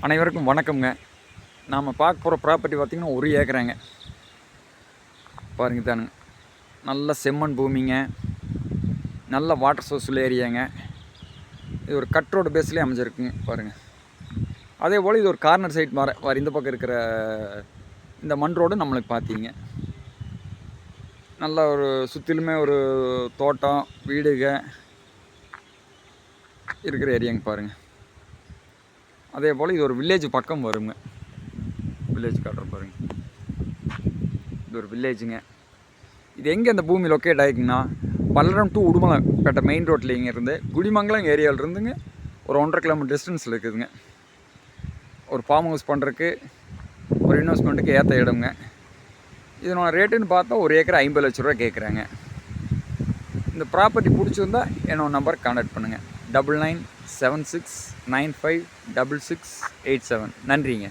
அனைவருக்கும் வணக்கம்ங்க. நாம் பார்க்க போகிற ப்ராப்பர்ட்டி பார்த்திங்கன்னா ஒரு ஏக்கராங்க. பாருங்க தானுங்க நல்ல செம்மண் பூமிங்க. நல்ல வாட்டர் சோர்ஸ் உள்ள ஏரியாங்க. இது ஒரு கட் ரோடு பேஸ்லேயே அமைஞ்சிருக்குங்க. பாருங்கள் அதே போல் இது ஒரு கார்னர் சைட் வர வர இந்த பக்கம் இருக்கிற இந்த மண் ரோடு நம்மளுக்கு பார்த்தீங்க நல்ல ஒரு சுற்றிலுமே ஒரு தோட்டம் வீடுக இருக்கிற ஏரியாங்க பாருங்கள் அதே போல் இது ஒரு வில்லேஜ் பக்கம் வருங்க. வில்லேஜ் காட்டுற பாருங்க. இது ஒரு வில்லேஜுங்க இது எங்கே அந்த பூமி லொக்கேட் ஆகிக்குன்னா பல்லடம் டு உடுமலைப்பேட்டை மெயின் ரோட்டில் இங்கே இருந்து குடிமங்கலம் ஏரியாவில் இருந்துங்க ஒரு ஒன்றரை கிலோமீட்டர் டிஸ்டன்ஸில் இருக்குதுங்க. ஒரு ஃபார்ம் ஹவுஸ் பண்ணுறதுக்கு ஒரு இன்வெஸ்ட்மெண்ட்டுக்கு ஏற்ற இடம்ங்க. இதனோட ரேட்டுன்னு பார்த்தா ஒரு ஏக்கர் ஐம்பது லட்ச ரூபா கேட்குறாங்க இந்த ப்ராப்பர்ட்டி பிடிச்சிருந்தா என்னோட நம்பர் கான்டாக்ட் பண்ணுங்கள் double nine seven six nine five double six eight seven நன்றிங்க.